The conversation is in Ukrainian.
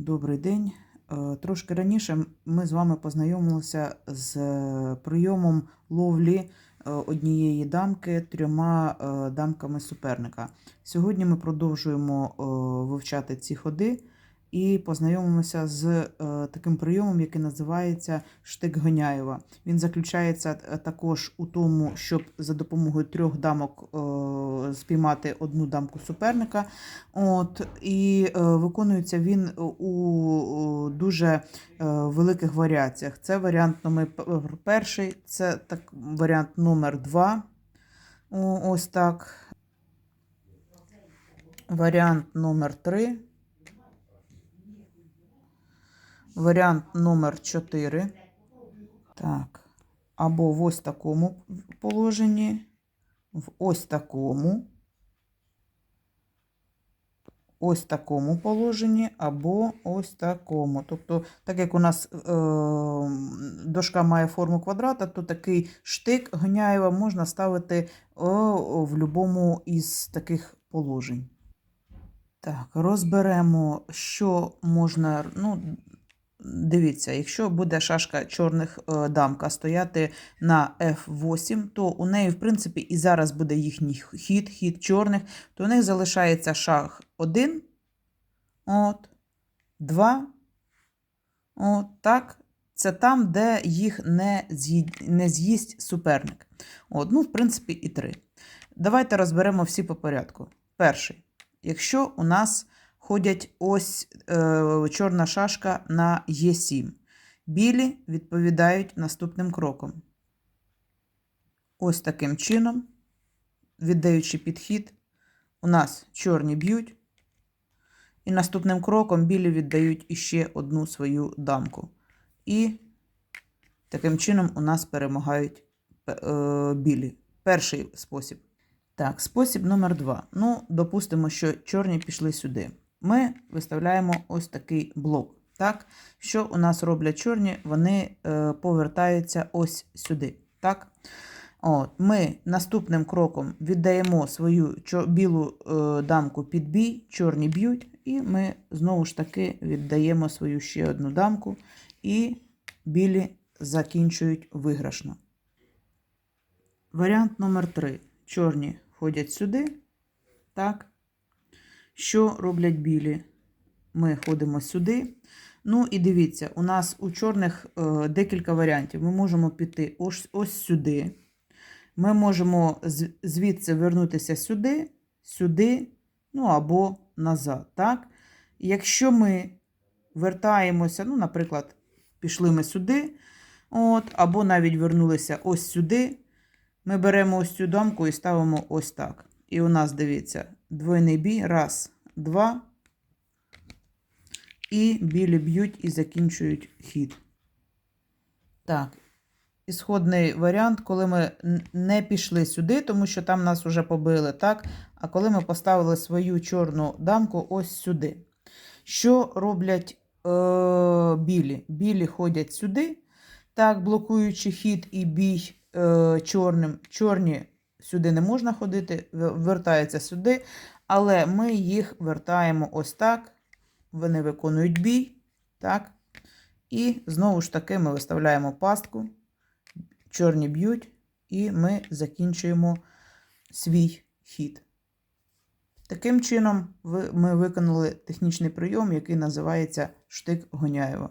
Добрий день. Е, Трошки раніше ми з вами познайомилися з е, прийомом ловлі е, однієї дамки трьома дамками суперника. Сьогодні ми продовжуємо вивчати ці ходи і познайомимося з е, таким прийомом, який називається штик Гоняєва. Він заключається е, також у тому, щоб за допомогою трьох дамок е, спіймати одну дамку суперника. От, і виконується він у, дуже великих варіаціях. Це варіант номер перший, це так, варіант номер два. Ось так. Варіант номер три. Варіант номер 4. Так. Або в ось такому положенні, в ось такому, ось такому положенні, або ось такому. Тобто, так як у нас е, дошка має форму квадрата, то такий штик Гоняєва можна ставити о, в будь-якому із таких положень. Так, розберемо, що можна. Ну, дивіться, якщо буде шашка чорних е, дамка стояти на F8, то у неї, в принципі, і зараз буде їхній хід, хід чорних, то у них залишається шах 1, от, 2, от, так. Це там, де їх не, не з'їсть суперник. От, ну, в принципі, і 3. Давайте розберемо всі по порядку. Перший. Якщо у нас ходять ось е, чорна шашка на Е7, білі відповідають наступним кроком. Ось таким чином, віддаючи підхід, у нас чорні б'ють, і наступним кроком білі віддають іще одну свою дамку. І таким чином у нас перемагають е, білі. Перший спосіб. Так, спосіб номер два. Ну, допустимо, що чорні пішли сюди. Ми виставляємо ось такий блок. Так, що у нас роблять чорні? Вони е, повертаються ось сюди. Так? От, Ми наступним кроком віддаємо свою білу е, дамку під бій, чорні б'ють, і ми знову ж таки віддаємо свою ще одну дамку, і білі закінчують виграшно. Варіант номер 3. Чорні ходять сюди. Так. Що роблять білі? Ми ходимо сюди. Ну і дивіться, у нас у чорних е, декілька варіантів. Ми можемо піти ось, ось сюди. Ми можемо звідси вернутися сюди, сюди, ну або назад. Так? Якщо ми вертаємося, ну, наприклад, пішли ми сюди, от, або навіть вернулися ось сюди, ми беремо ось цю дамку і ставимо ось так. І у нас, дивіться, двойний бій. Раз, два. І білі б'ють і закінчують хід. Так. Ісходний варіант, коли ми не пішли сюди, тому що там нас вже побили, так? А коли ми поставили свою чорну дамку ось сюди. Що роблять е- білі? Білі ходять сюди, так, блокуючи хід і бій е- чорним. Чорні сюди не можна ходити, в- вертаються сюди, але ми їх вертаємо ось так. Вони виконують бій. Так. І знову ж таки ми виставляємо пастку. Чорні б'ють, і ми закінчуємо свій хід. Таким чином, ми виконали технічний прийом, який називається штик Гоняєва.